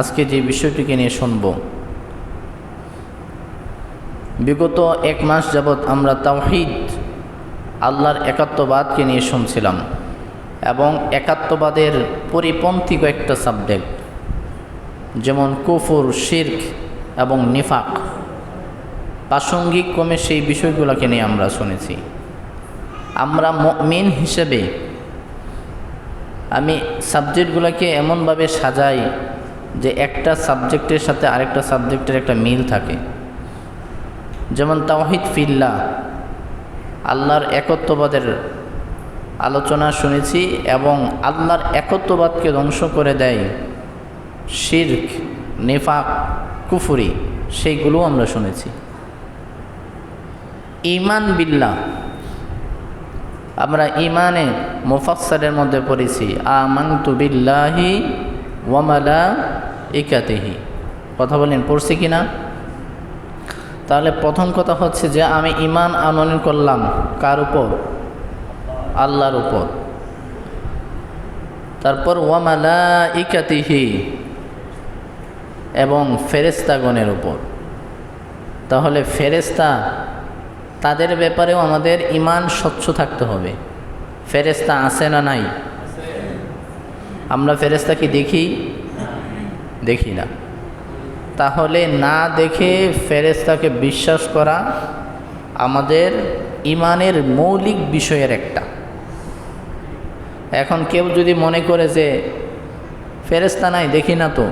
আজকে যে বিষয়টিকে নিয়ে শুনব। বিগত এক মাস যাবৎ আমরা তাওহিদ, আল্লাহর একাত্মবাদকে নিয়ে শুনছিলাম এবং একাত্মবাদের পরিপন্থী কয়েকটা সাবজেক্ট যেমন কুফুর, শির্ক এবং নিফাক। প্রাসঙ্গিক ক্রমে সেই বিষয়গুলোকে নিয়ে আমরা শুনেছি। আমরা মেন হিসেবে আমি সাবজেক্টগুলোকে এমনভাবে সাজাই যে একটা সাবজেক্টের সাথে আরেকটা সাবজেক্টের একটা মিল থাকে। যেমন তাওহিদ ফিল্লা আল্লাহর একত্ববাদের আলোচনা শুনেছি এবং আল্লাহর একত্ববাদকে ধ্বংস করে দেয় শির্ক, নেফাক, কুফুরি, সেইগুলোও আমরা শুনেছি। ইমান বিল্লাহ, আমরা ইমানে মুফাসসারের মধ্যে পড়েছি, আমান্তু বিল্লাহি ওয়ামালা ইকাতিহি কথা বলেন, পড়ছি কি না? তাহলে প্রথম কথা হচ্ছে যে, আমি ইমান আনয়ন করলাম কার উপর? আল্লাহর উপর। তারপর ওয়ামালা ইকাতিহি এবং ফেরেস্তাগণের উপর। তাহলে ফেরেস্তা তাদের ব্যাপারেও আমাদের ইমান স্বচ্ছ থাকতে হবে। ফেরেস্তা আছে না নাই? আমরা ফেরেস্তা কি দেখি? দেখি না। তাহলে না দেখে ফেরেস্তাকে বিশ্বাস করা আমাদের ইমানের মৌলিক বিষয়ের একটা। এখন কেউ যদি মনে করে যে ফেরেস্তা নাই, দেখি না তো,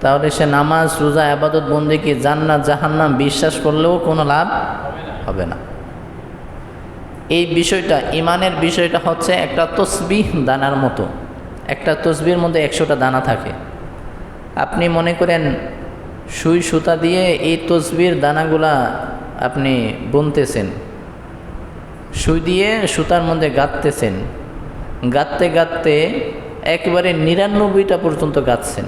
তাহলে সে নামাজ, রোজা, আবাদত বন্দিকে জান্নাত, জাহান্নাম বিশ্বাস করলেও কোনো লাভ হবে না। এই বিষয়টা, ইমানের বিষয়টা হচ্ছে একটা তসবিহ দানার মতো। একটা তসবির মধ্যে একশোটা দানা থাকে। আপনি মনে করেন সুই সুতা দিয়ে এই তসবির দানাগুলা আপনি বুনতেছেন। সুই দিয়ে সুতার মধ্যে গাঁথতেছেন গাঁথতে গাঁথতে একবারে নিরানব্বইটা পর্যন্ত গাঁথছেন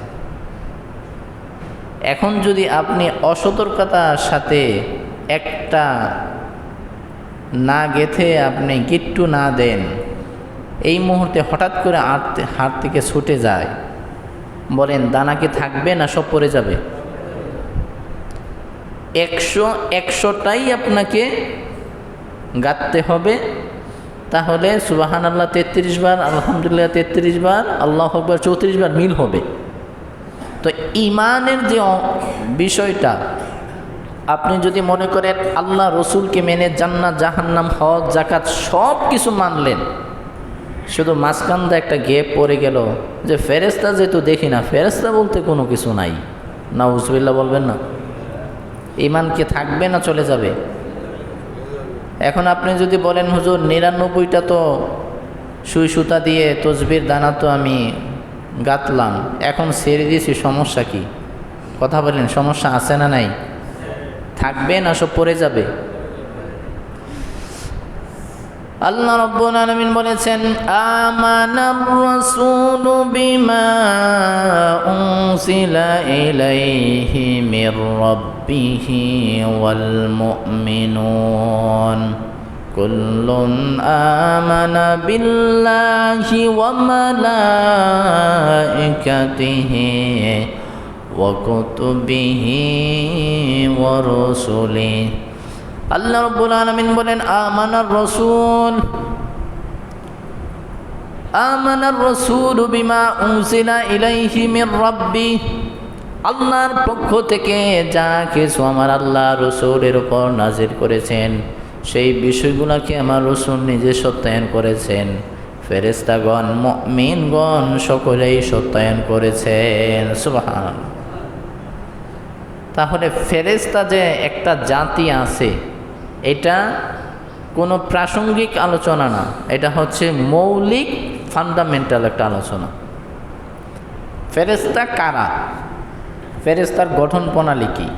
এখন যদি আপনি অসতর্কতার সাথে একটা না গেথে আপনি গিট্টু না দেন এই মুহূর্তে হঠাৎ করে হাঁটতে হাত থেকে ছুটে যায়। বলেন, দানা কি থাকবে না সব পড়ে যাবে? একশো, একশোটাই আপনাকে গাঁথতে হবে। তাহলে সুবাহান আল্লাহ তেত্রিশ বার, আলহামদুলিল্লাহ তেত্রিশ বার, আল্লাহ আকবর চৌত্রিশ বার মিল হবে। তো ইমানের যে বিষয়টা, আপনি যদি মনে করেন আল্লাহ রসুলকে মেনে জান্নাত, জাহান্নাম, হজ জাকাত সব কিছু মানলেন শুধু মাঝখানটা একটা গেপ পড়ে গেল যে ফেরেস্তা যেহেতু দেখি না ফেরেস্তা বলতে কোনো কিছু নাই। না উজবিল্লা বলবেন না। ইমান কি থাকবে না চলে যাবে? এখন আপনি যদি বলেন, হুজুর, নিরানব্বইটা তো সুই সুতা দিয়ে তসবির, দানা তো আমি গাতলাম, এখন ছেড়ে দিয়েছি, সমস্যা কি? কথা বলেন, সমস্যা আছে না নাই? থাকবে না, সব পড়ে যাবে। আল্লাহ রব্বুল আলামিন বলেছেন, আমানার রাসূলু বিমা উনসিলা ইলাইহি মির রাব্বিহি ওয়াল মুমিনুন। ওয়া মালাইকাতিহি ওয়া কুতুবিহি ওয়া রুসুলিহি। আল্লাহ রব্বুল আলমিন বলেন, আমানার রসুল আমানার রসুল বিমা উনসিলা ইলাইহি মির রাব্বি, আল্লাহর পক্ষ থেকে যা কিছু আমার আল্লাহ রসুলের উপর নাজির করেছেন, সেই বিষয়গুলোকে আমার রসুল নিজে সত্যায়ন করেছেন। ফেরেস্তাগণ মিনগণ সকলেই সত্যায়ন করেছেন। সুবাহান তাহলে ফেরেস্তা যে একটা জাতি আছে এটা কোনো প্রাসঙ্গিক আলোচনা না। এটা হচ্ছে মৌলিক ফান্ডামেন্টাল একটা আলোচনা। ফেরেস্তা কারা? ফেরেস্তার গঠন প্রণালী কী?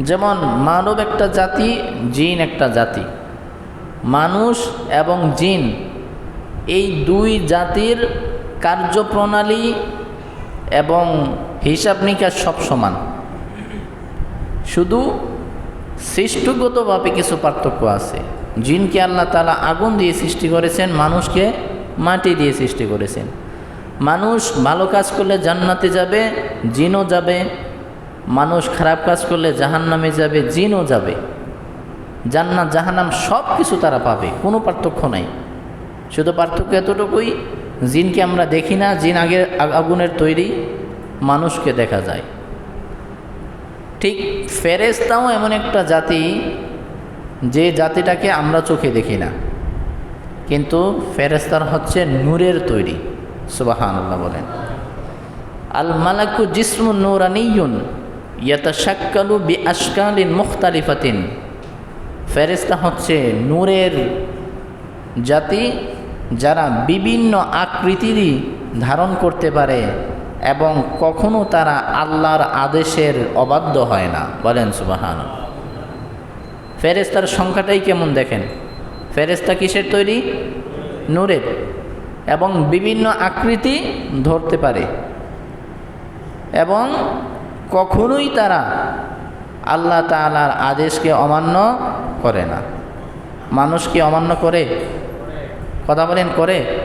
যেমন, মানব একটা জাতি, জিন একটা জাতি। মানুষ এবং জিন, এই দুই জাতির কার্যপ্রণালী এবং হিসাব নিকাশ সব সমান। শুধু সৃষ্টিগতভাবে কিছু পার্থক্য আছে। জিনকে আল্লাহ তালা আগুন দিয়ে সৃষ্টি করেছেন, মানুষকে মাটি দিয়ে সৃষ্টি করেছেন। মানুষ ভালো কাজ করলে জান্নাতে যাবে, জিনও যাবে। মানুষ খারাপ কাজ করলে জাহান্নামে যাবে, জিনও যাবে। জান্নাত, জাহান্নাম সব কিছু তারা পাবে, কোনো পার্থক্য নাই। শুধু পার্থক্য এতটুকুই, জিনকে আমরা দেখি না, জিন আগে আগুনের তৈরি মানুষকে দেখা যায়। ঠিক ফেরেস্তাও এমন একটা জাতি যে জাতিটাকে আমরা চোখে দেখি না। কিন্তু ফেরেস্তার হচ্ছে নূরের তৈরি সুবাহান আল্লাহ বলেন। আল মালাকু জিসমু নূরানিয়ুন ইয়াতাশাক্কালু বি আশকালিন মুখতালিফাতিন। ফেরেস্তা হচ্ছে নূরের জাতি যারা বিভিন্ন আকৃতিরই ধারণ করতে পারে এবং কখনো তারা আল্লাহর আদেশের অবাধ্য হয় না। বলেন সুবাহান ফেরেস্তার সংখ্যাটাই কেমন দেখেন? ফেরেস্তা কিসের তৈরি? নূরের। এবং বিভিন্ন আকৃতি ধরতে পারে। এবং কখনোই তারা আল্লাহ তালার আদেশকে অমান্য করে না। মানুষকে অমান্য করে? কথা বলেন করে?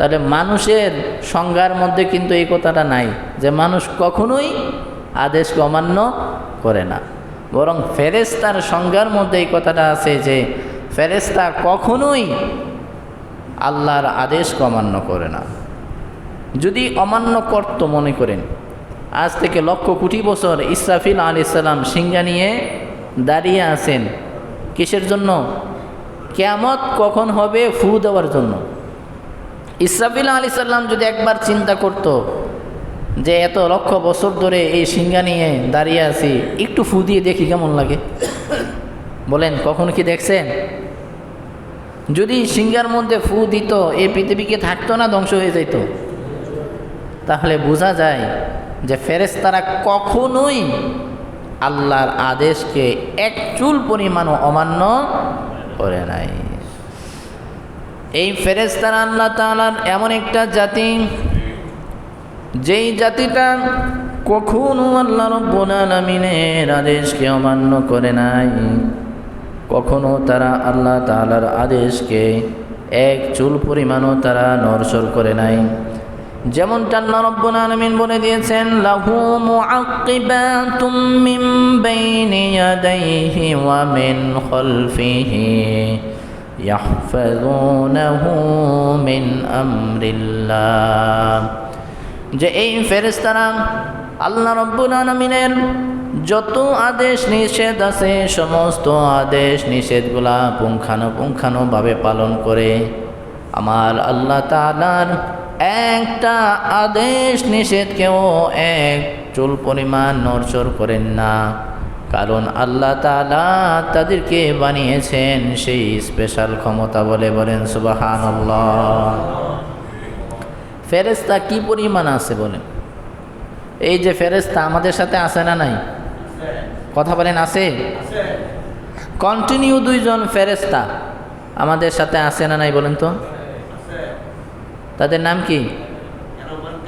তাহলে মানুষের সংজ্ঞার মধ্যে কিন্তু এই কথাটা নাই যে মানুষ কখনোই আদেশকে অমান্য করে না। বরং ফেরেস্তার সংজ্ঞার মধ্যে এই কথাটা আছে যে ফেরেস্তা কখনোই আল্লাহর আদেশকে অমান্য করে না। যদি অমান্য করত মনে করেন, আজ থেকে লক্ষ কোটি বছর ইসরাফিল আলি সাল্লাম সিঙ্গা নিয়ে দাঁড়িয়ে আছেন, কিসের জন্য? কেয়ামত কখন হবে? ফু দেওয়ার জন্য। ইসরাফিল আলি সাল্লাম যদি একবার চিন্তা করত যে এত লক্ষ বছর ধরে এই সিঙ্গা নিয়ে দাঁড়িয়ে আছি, একটু ফু দিয়ে দেখি কেমন লাগে। বলেন, কখনো কি দেখছেন? যদি সিঙ্গার মধ্যে ফু দিত এই পৃথিবীকে থাকতো না, ধ্বংস হয়ে যেত। তাহলে বোঝা যায় যে ফেরেস্তারা কখনোই আল্লাহর আদেশকে এক চুল পরিমাণও অমান্য করে নাই। এই ফেরেস্তারা আল্লাহ তালার এমন একটা জাতি, যেই জাতিটা কখনো আল্লাহ রব্বুল আলমিনের আদেশকে অমান্য করে নাই। কখনো তারা আল্লাহ তালার আদেশকে এক চুল পরিমাণও তারা নরসর করে নাই। যেমনটা আল্লাহ রব্বুল আলামিন বলে দিয়েছেন, লাহু মুআক্কিবাতুম মিন বাইনি ইয়াদাইহি ওয়া মিন খালফিহি। ইয়াহফাযুনাহু মিন আমরিল্লাহ। যে এই ফেরেশতারা আল্লাহ রব্বুল আলামিনের যত আদেশ নিষেধ আছে, সমস্ত আদেশ নিষেধগুলা পুঙ্খানুপুঙ্খানুভাবে পালন করে, আমার আল্লাহ তাআলার একটা আদেশ নিষেধকেও এক চুল পরিমাণ নড়চড় করেন না। কারণ আল্লাহ তালা তাদেরকে বানিয়েছেন সেই স্পেশাল ক্ষমতা বলে বলেন সুবাহান ফেরেস্তা কি পরিমাণ আছে বলেন? এই যে ফেরেস্তা আমাদের সাথে আছে না নাই? কথা বলেন, আছে? কন্টিনিউ দুইজন ফেরেস্তা আমাদের সাথে আছে না নাই বলেন তো? তাদের নাম কি?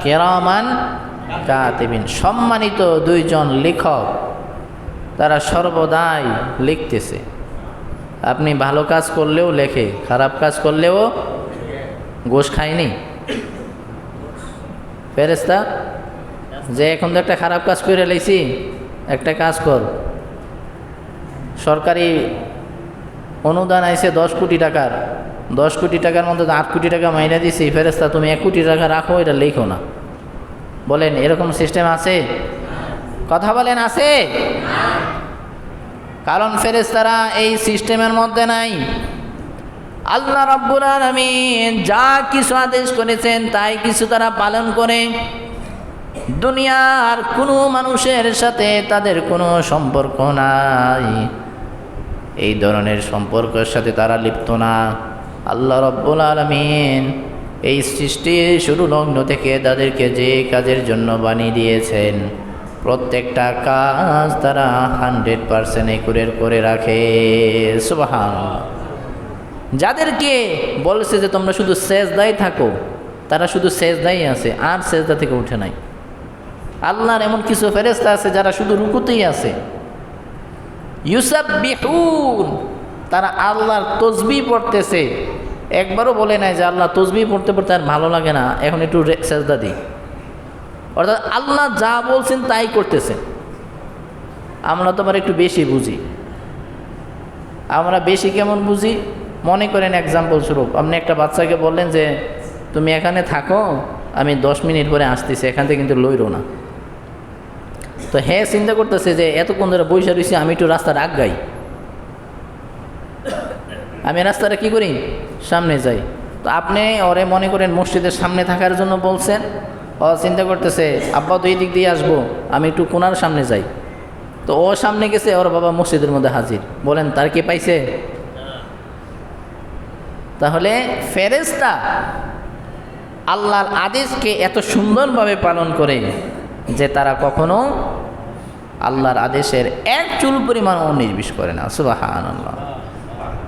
কেরামান কাতিবিন। সম্মানিত দুইজন লেখক তারা সর্বদাই লিখতেছে। আপনি ভালো কাজ করলেও লেখে, খারাপ কাজ করলেও গোশ খায়নি। ফেরেস্তা যে এখন তো একটা খারাপ কাজ করে লেছি একটা কাজ কর। সরকারি অনুদান আইছে দশ কোটি টাকার, দশ কোটি টাকার মধ্যে আট কোটি টাকা মাইনা দিছি ফেরেস্তা তুমি এক কোটি টাকা রাখো, এটা লেখো না। বলেন, এরকম সিস্টেম আছে? কথা বলেন, আছে? কারণ ফেরেস্তারা এই সিস্টেমের মধ্যে নাই। আল্লাহ রব্বুল আলমিন যা কিছু আদেশ করেছেন, তাই কিছু তারা পালন করে। দুনিয়ার কোনো মানুষের সাথে তাদের কোনো সম্পর্ক নাই। এই ধরনের সম্পর্কের সাথে তারা লিপ্ত না। আল্লাহ রব্বুল আলমিন এই সৃষ্টি শুরু লগ্ন থেকে তাদেরকে যে কাজের জন্য বানিয়ে দিয়েছেন। প্রত্যেকটা কাজ তারা হান্ড্রেড পারসেন্ট একুরের করে রাখে। সুবাহান যাদেরকে বলছে যে তোমরা শুধু সেজদাই থাকো, তারা শুধু সেজদাই আছে, আর সেজদা থেকে উঠে নাই। আল্লাহর এমন কিছু ফেরেস্তা আছে যারা শুধু রুকুতেই আছে। ইউসাব বিহুন তারা আল্লাহর তসবি পড়তেছে। একবারও বলে নাই যে আল্লাহ তসবি পড়তে পড়তে আর ভালো লাগে না, এখন একটু সেজদা দিই। অর্থাৎ আল্লাহ যা বলছেন তাই করতেছেন আমরা তোমার একটু বেশি বুঝি। আমরা বেশি কেমন বুঝি? মনে করেন এক্সাম্পল স্বরূপ, আপনি একটা বাচ্চাকে বললেন যে, তুমি এখানে থাকো, আমি দশ মিনিট পরে আসতেছি, এখান থেকে কিন্তু লইরো না। তো হ্যাঁ চিন্তা করতেছে যে, এতক্ষণ ধরে বৈশা রয়েছি আমি একটু রাস্তার আগ গাই। আমি রাস্তাটা কি করি? সামনে যাই। তো আপনি ওরে মনে করেন মসজিদের সামনে থাকার জন্য বলছেন ও চিন্তা করতেছে, আব্বা তো এই দিক দিয়ে আসব, আমি একটু কোনার সামনে যাই। তো ও সামনে গেছে, ওর বাবা মসজিদের মধ্যে হাজির। বলেন, তার কি পাইছে? তাহলে ফেরেস্তা আল্লাহর আদেশকে এত সুন্দরভাবে পালন করে যে তারা কখনো আল্লাহর আদেশের এক চুল পরিমাণ নির্বিষ করে না। সুবাহান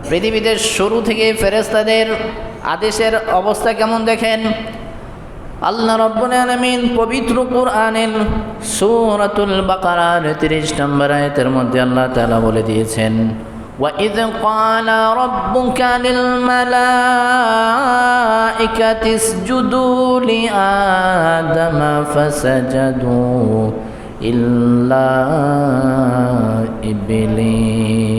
পৃথিবীতে শুরু থেকে ফেরেস্তাদের আদেশের অবস্থা কেমন দেখেন? আল্লাহ রব্বুল আলামিন পবিত্র কোরআনের সূরাতুল বাকারার 30 নম্বর আয়াতের মধ্যে আল্লাহ তাআলা বলে দিয়েছেন وَإِذْ قَالَ رَبُّكَ لِلْمَلَائِكَةِ اسْجُدُوا لِآدَمَ فَسَجَدُوا إِلَّا إِبْلِيسَ